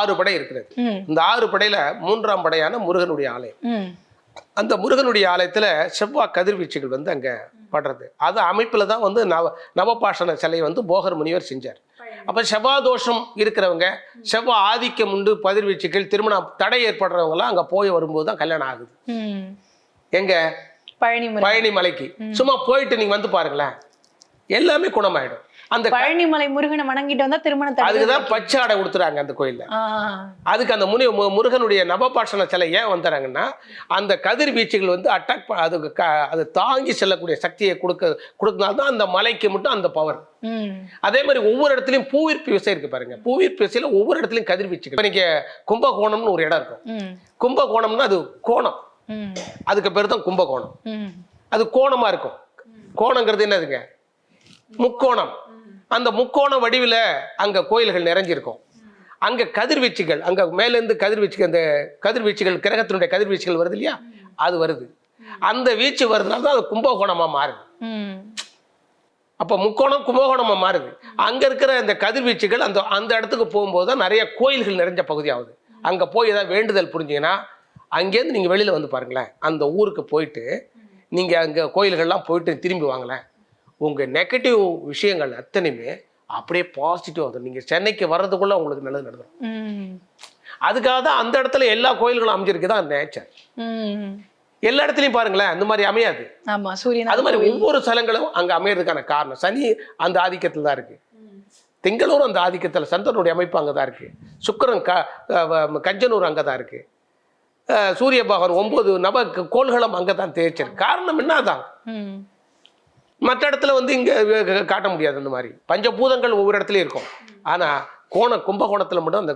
ஆறு படை இருக்கிறது. இந்த ஆறு படையில மூன்றாம் படையான முருகனுடைய ஆலயம். அந்த முருகனுடைய ஆலயத்துல செவ்வாய் கதிர்வீச்சுகள் வந்து அங்க படுறது. அது அமைப்புல தான் வந்து நவ நவபாஷண சிலையை வந்து போகர் முனிவர் செஞ்சார். அப்ப செவ்வாய் தோஷம் இருக்கிறவங்க செவ்வாய் ஆதிக்கம் உண்டு கதிர்வீச்சுகள் திருமணம் தடை ஏற்படுறவங்கலாம் அங்க போய் வரும்போது தான் கல்யாணம் ஆகுது. எங்க? பழனி பழனி மலைக்கு சும்மா போயிட்டு நீங்க வந்து பாருங்களேன். எல்லாமே குணமாயிடும். அந்த பழனிமலை முருகனை வணங்கிட்டு வந்தா திருமணம் தடை அதுக்கு தான் பச்சை ஆடை கொடுத்துறாங்க அந்த கோயில்ல. அதுக்கு அந்த முனி முருகனுடைய நவபாஷண சிலை ஏன் வந்துறாங்கன்னா அந்த கதிர்வீச்சுகள் வந்து அட்டாக் அதுக்கு அது தாங்கி செல்லக்கூடிய சக்தியை கொடுக்க கொடுக்கனால தான் அந்த மலைக்கு மட்டும் அந்த பவர் அதே மாதிரி ஒவ்வொரு இடத்துலையும் பூவிற்பு விசை இருக்கு பாருங்க. பூவிற்பு விசையில ஒவ்வொரு இடத்துலையும் கதிர்வீச்சுகள் நீங்க கும்பகோணம்னு ஒரு இடம் இருக்கும். கும்பகோணம்னா அது கோணம். அதுக்கு பேர் தான் கும்பகோணம். அது கோணமா இருக்கும். கோணங்கிறது என்னதுங்க? முக்கோணம். அந்த முக்கோண வடிவில் அங்க கோயில்கள் நிறைஞ்சிருக்கும். அங்க கதிர்வீச்சுகள் அங்க மேலேருந்து கதிர்வீச்சுகள் அந்த கதிர்வீச்சுகள் கிரகத்தினுடைய கதிர்வீச்சுகள் வருது இல்லையா? அது வருது. அந்த வீச்சு வருதுனால தான் அது கும்பகோணமா மாறுது. அப்போ முக்கோணம் கும்பகோணமா மாறுது. அங்க இருக்கிற அந்த கதிர்வீச்சுகள் அந்த அந்த இடத்துக்கு போகும்போது தான் நிறைய கோயில்கள் நிறைஞ்ச பகுதி ஆகுது அங்க போய் ஏதாவது வேண்டுதல் புரிஞ்சீங்கன்னா அங்கேருந்து நீங்க வெளியில வந்து பாருங்களேன். அந்த ஊருக்கு போயிட்டு நீங்க அங்க கோயில்கள்லாம் போயிட்டு திரும்பி வாங்களேன். உங்க நெகட்டிவ் விஷயங்கள் அத்தனையுமே அப்படியே பாசிட்டிவ் ஆகுது நீங்க சென்னைக்கு வர்றதுக்குள்ள உங்களுக்கு நல்லது நடந்துடும் அதுக்காக தான் அந்த இடத்துல எல்லா கோயில்களும் அமைஞ்சிருக்கு தான் நேச்சர் எல்லா இடத்துலையும் பாருங்களேன் அந்த மாதிரி அமையாது. ஆமா சூரியன் அது மாதிரி ஒவ்வொரு ஸ்தலங்களும் அங்க அமையறதுக்கான காரணம். சனி அந்த ஆதிக்கத்தில் தான் இருக்கு. திங்களூர் அந்த ஆதிக்கத்தில் சந்திரனுடைய அமைப்பு அங்கே தான் இருக்கு. சுக்கிரன் க கஞ்சனூர் அங்கே தான் இருக்கு. அஹ் சூரிய பகவான் ஒன்பது நவ கோள்களும் அங்கே தான் தேய்ச்சிருக்கு. காரணம் என்ன அதான் ம். மற்ற இடத்துல வந்து இங்கே காட்ட முடியாது அந்த மாதிரி. பஞ்சபூதங்கள் ஒவ்வொரு இடத்துலையும் இருக்கும். ஆனால் கோண கும்பகோணத்தில் மட்டும் அந்த